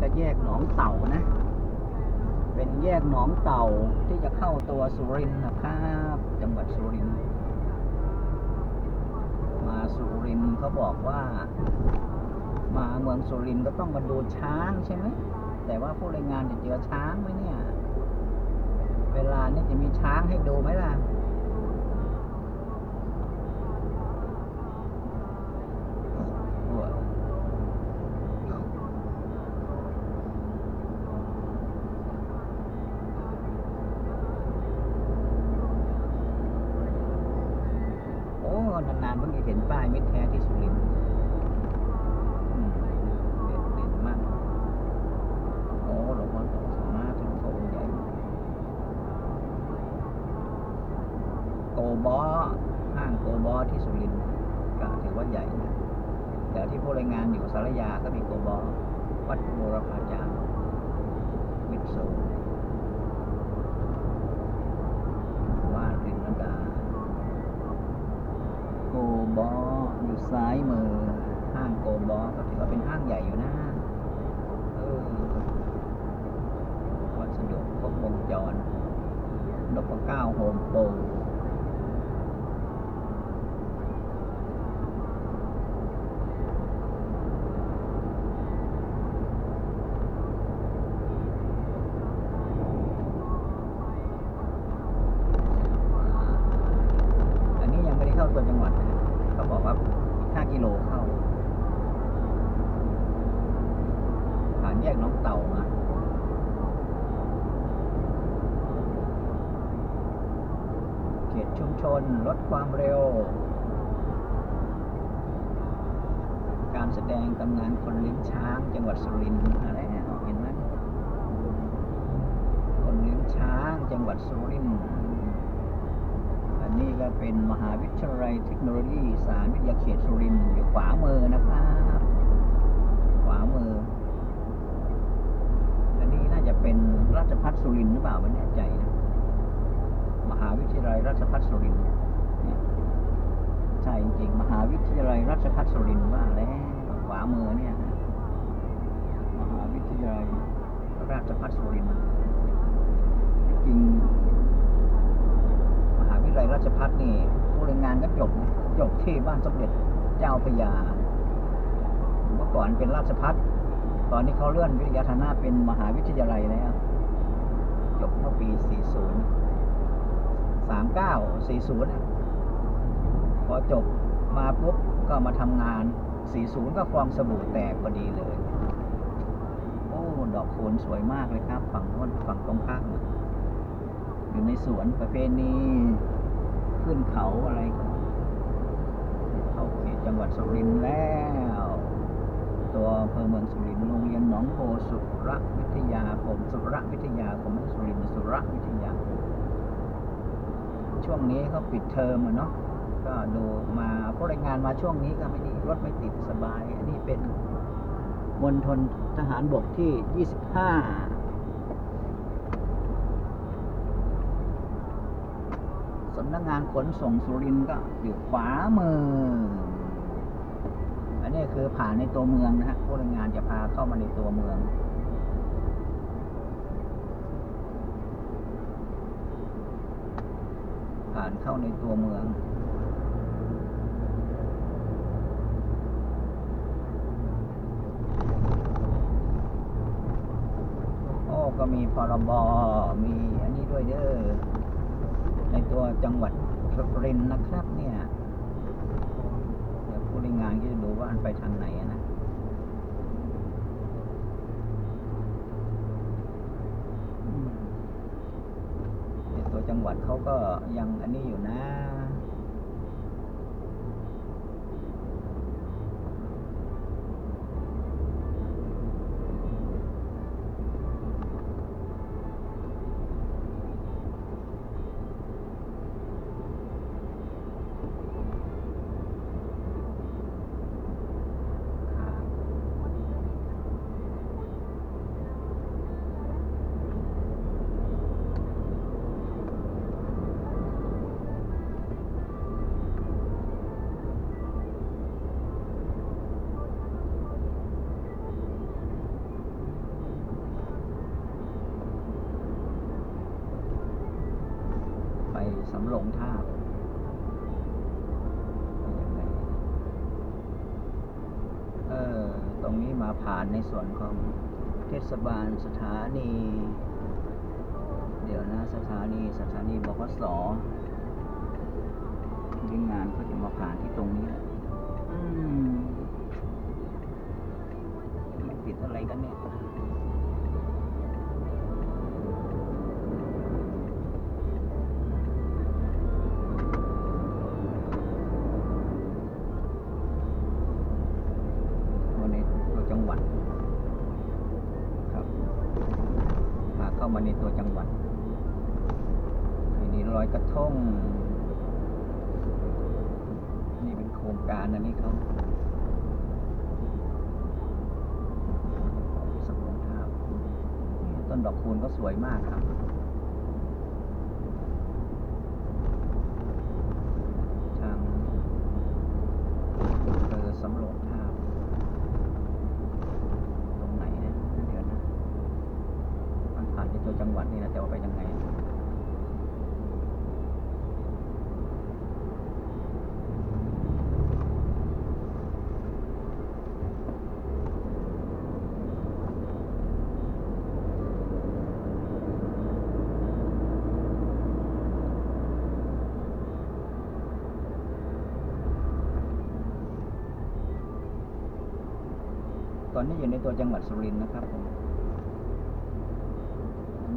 ก็แยกหนองเต่านะ เป็นแยกหนองเต่าที่จะเข้าตัวสุรินทร์นะครับ จังหวัดสุรินทร์มาสุรินทร์เขาบอกว่า มาเมืองสุรินทร์ก็ต้องมาดูช้างใช่ไหมแต่ว่าผู้รายงานจะเจอช้างไหมเนี่ย เวลานี้จะมีช้างให้ดูไหมล่ะ โอ้ นานๆเพิ่งจะเห็นป้ายมิตรแท้ที่สุรินทร์เด่นมากโอ้หลวงพ่อสามารถถึงโตใหญ่โกบอห้างโกบอที่สุรินทร์ก็ถือว่าใหญ่นะแต่ที่ผู้รายงานอยู่สารยาก็มีโกบอวัดบูรพาจารย์มิตรโซว่านรินนดา โก บออยู่ซ้ายมือ ห้างโกบอก็ถือว่าเป็นห้างใหญ่อยู่นะเออวัสดุครบวงจรนพเก้าโฮมโปรอันนี้ยังไม่ได้เข้าตัวจังหวัด นะเขาบ5กิโลเข้า ผ่านแยกน้องเต่ามาเขตชุมชนลดความเร็ว การแสดงตำนานคนเลี้ยงช้าง จังหวัดสุรินทร์อะไรเนี่ยเห็นไหมคนเลี้ยงช้างจังหวัดสุรินทร์ นนี้ก็เป็นมหาวิทยาลัยเทคโนโลยีสารวิทยาเขตสุรินทร์อยู่ขวามือนะครับขวามือ อันนี้น่าจะเป็นราชพัฒสุรินทร์หรือเปล่าไม่แน่ใจนะมหาวิทยาลัยราชภัฏสุรินทร์ใช่จริงๆมหาวิทยาลัยราชภัฏสุรินทร์ว่าแล้วขวามือเนี่ยมหาวิทยาลัยราชภัฏสุรินทร์จริงมหาวิทยาลัยรา ชภัฏนี่ผู้รายงานก็จบจบที่บ้านสมเด็จเจ้าพยาเมื่อก่อนเป็นราชภัฏตอนนี้เขาเลื่อนวิทยาฐานะเป็นมหาวิทยาลัยแล้วจบเมื่อปี 40สามเก้าสี่ศูนย์พอจบมาปุ๊บก็มาทำงานสี่ศูนย์ก็ฟองสบู่แตกพอดีเลย โอ้ ดอกคูณสวยมากเลยครับ ฝั่งโน้นฝั่งตรงข้ามอยู่ในสวนประเพณีขึ้น เขาอะไรเข้าเขตจังหวัดสุรินทร์แล้ว ตัวอำเภอเมืองสุรินทร์โรงเรียนหนองโพสุรวิทยาคมสุรวิทยาคมสุรินทร์สุรวิทยา ช่วงนี้เขาปิดเทอมอะเนาะก็ดูมาผู้รายงานมาช่วงนี้ก็ไม่ดีรถไม่ติดสบาย อันนี้เป็นมณฑลทหารบกที่ 25 สำนักงานขนส่งสุรินทร์ก็อยู่ขวามือ อันนี้คือผ่านในตัวเมืองนะฮะผู้รายงานจะพาเข้ามาในตัวเมืองผ่านเข้าในตัวเมือง โอ้ ก็มีพรบ มีอันนี้ด้วยเด้อ ในตัวจังหวัดสุรินทร์นะครับเนี่ยเดี๋ยวผู้รายงานก็จะดูว่าอันไปทางไหนนะในตัวจังหวัดเขาก็ยังอันนี้อยู่นะ สำโรงท่ายังไงเออตรงนี้มาผ่านในส่วนของเทศบาลสถานี เดี๋ยวนะสถานีสถานีบกสที่งานเขาจะมาผ่านที่ตรงนี้แหละอืมปิดอะไรกันเนี่ย ในตัวจังหวัดทีนี้ลอยกระทง นี่เป็นโครงการอันนี้เขาสมรงทาบนี่ต้นดอกคูณก็สวยมากครับ ทางเออสำโรงทาบ ตรงไหนเนี่ยเดี๋ยวนะ มันผ่านที่ตัว จังหวัดนี่นะแต่ว่าไปยังไงตอนนี้อยู่ในตัวจังหวัดสุรินทร์นะครับผม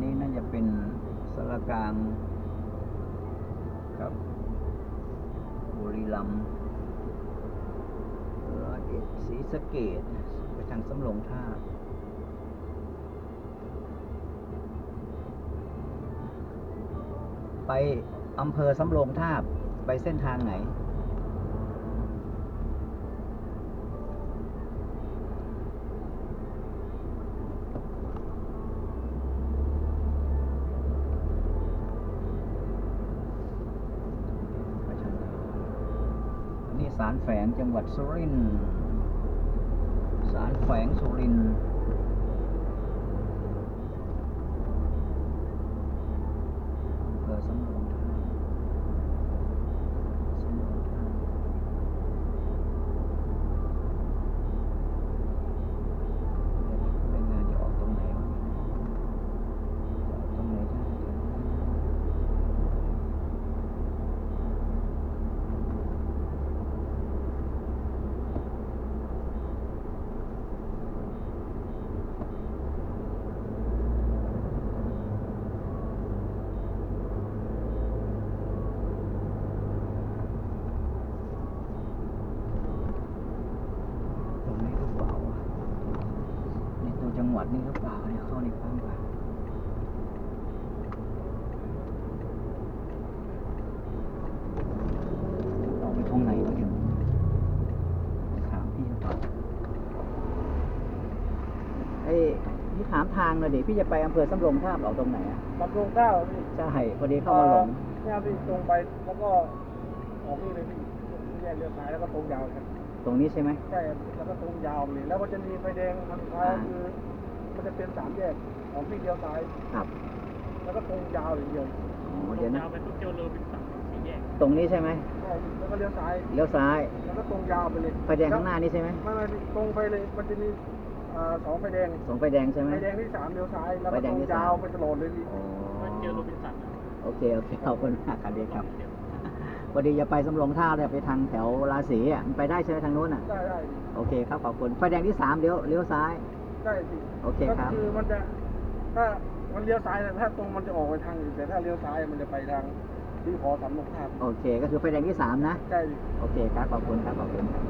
นี้น่าจะเป็นสารกลางครับบุรีรัมย์ร้อยเอ็ดศรีสะเกดไปทางสำโรงท่าไปอำเภอสำโรงทาบ ไปเส้นทางไหน ไปทางไหนอันนี้ สารแฝงจังหวัดสุรินทร์สารแฝงสุรินทร์อำเภอสำโรงทาบสำโรงทาบเดี๋ยวนะรายงานจะออกตรงไหนวะจะออกตรงไหนได้เดี๋ยวนะ ตรงนี้หรือเปล่าวะในตั วัดนี่หรือเปล่าเนี่ยเข้าในปั๊มก่อนออกไปตรงไหนวะเดี๋ยถามพี่ก่อนเอ้พี่ถามทางหน่อยดิพี่จะไปอำเภอสำโรงทาบออกตรงไหนอะบำรุงเก้าพี่ใช่พอดีเข้ามาหลงเนี่ยพี่ตรงไปแล้วก็ออกนี่เลยพี่แยกเลี้ยวซ้ายแล้วก็ตรงยาวครับตรงนี้ใช่ไหมใช่แล้วก็ตรงยาวเลยแล้วมันจะมีไฟแดงมันท้ายคือ มันจะเป็นสามแยกของพี่เลี้ยวซ้าย ครับแล้วก็ตรงยาวเลยเดียวอ๋อเดี๋ยวนะ ยาวไปทุกเจอเลยเป็นสามสี่แยกตรงนี้ใช่ไหมใช่แล้วก็เลี้ยวซ้าย เลี้ยวซ้ายแล้วก็ตรงยาวไปเลยไฟแดงข้างหน้านี่ใช่ไหมไม่ไม่พี่ตรงไปเลยมันจะมีอ่าสองไฟแดงสองไฟแดงใช่ไหม ไฟแดงที่สามเลี้ยวซ้ายแล้วไฟก็แดตงรงที่สาม ยาวไปตลอดเลยพี่ อ๋อมันเจอโรบินสันโอเคโอเคขอบคุณมากครับเด็กครับพอดีจะไปสำโรงท่าเนี่ยไปทางแถวราศีอะมันไปได้ใช่ไหมทางนู้นอะ ได้ได้โอเคครับขอบคุณไฟแดงที่สามเลี้ยวเลี้ยวซ้าย ได้สิโอเคครับ ก็คือมันจะถ้ามันเลี้ยวซ้ายแต่ถ้าตรงมันจะออกไปทางอื่นแต่ถ้าเลี้ยวซ้ายมันจะไปทางที่ขอสามนกทาบโอเค ก็คือไฟแดงที่สามนะ ใช่โอเคครับ ขอบคุณครับ ขอบคุณครับ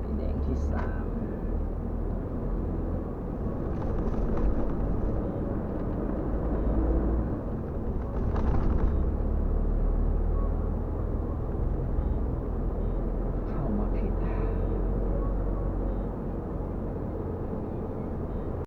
ไฟแดงที่สาม